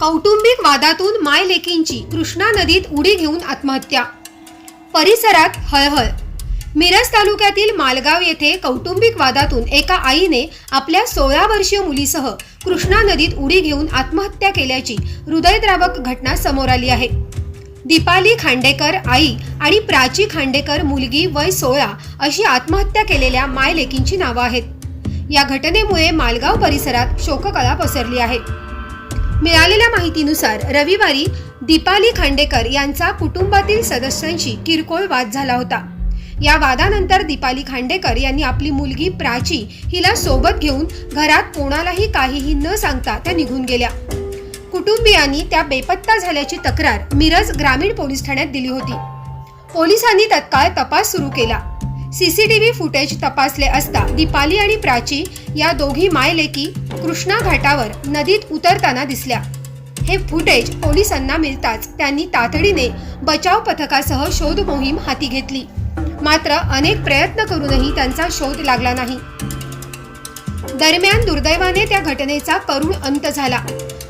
कौटुंबिक वादातून माय लेकींची कृष्णा नदीत उडी घेऊन आत्महत्या. परिसरात हळहळ. मिरज तालुक्यातील मालगाव येथे कौटुंबिक वादातून एका आईने आपल्या सोळा वर्षीय मुलीसह कृष्णा नदीत उडी घेऊन आत्महत्या केल्याची हृदयद्रावक घटना समोर आली आहे. दीपाली खांडेकर आई आणि प्राची खांडेकर मुलगी वय सोळा अशी आत्महत्या केलेल्या मायलेकींची नावं आहेत. या घटनेमुळे मालगाव परिसरात शोककला पसरली आहे. मिळालेल्या माहितीनुसार रविवारी दीपाली खांडेकर यांचा कुटुंबातील सदस्यांशी किरकोळ वाद झाला होता. या वादानंतर दीपाली खांडेकर यांनी आपली मुलगी प्राची हिला सोबत घेऊन घरात कोणालाही काहीही न सांगता त्या निघून गेल्या. कुटुंबियांनी त्या बेपत्ता झाल्याची तक्रार मिरज ग्रामीण पोलीस ठाण्यात दिली होती. पोलिसांनी तत्काळ तपास सुरू केला. सीसीटीव्ही फुटेज तपासले असता दीपाली आणि प्राची या दोघी मायलेकी कृष्णा घाटावर नदीत उतरताना दिसल्या. हे फुटेज पोलिसांना मिळताच त्यांनी तातडीने बचाव पथकासह शोध मोहीम हाती घेतली. मात्र अनेक प्रयत्न करूनही त्यांचा शोध लागला नाही. दरम्यान दुर्दैवाने त्या घटनेचा करुण अंत झाला.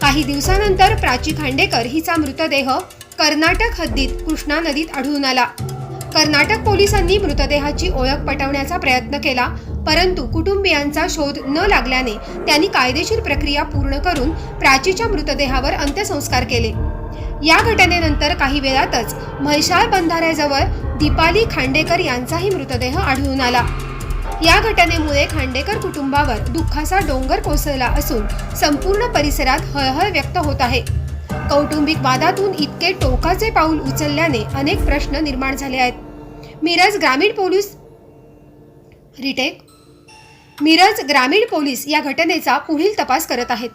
काही दिवसानंतर प्राची खांडेकर हिचा मृतदेह कर्नाटक हद्दीत कृष्णा नदीत आढळून आला. कर्नाटक पोलिसांनी मृतदेहाची ओळख पटवण्याचा प्रयत्न केला परंतु कुटुंबियांचा शोध न लागल्याने त्यांनी कायदेशीर प्रक्रिया पूर्ण करून प्राचीच्या मृतदेहावर अंत्यसंस्कार केले. या घटनेनंतर काही वेळातच म्हैशाळ बंधाऱ्याजवळ दीपाली खांडेकर यांचाही मृतदेह आढळून आला. या घटनेमुळे खांडेकर कुटुंबावर दुःखाचा डोंगर कोसळला असून संपूर्ण परिसरात हळहळ व्यक्त होत आहे. कौटुंबिक वादातून इतके टोकाचे पाऊल उचलल्याने अनेक प्रश्न निर्माण झाले आहेत. मिरज ग्रामीण पोलीस रिटेक मिरज ग्रामीण पोलीस या घटनेचा पुढील तपास करत आहेत.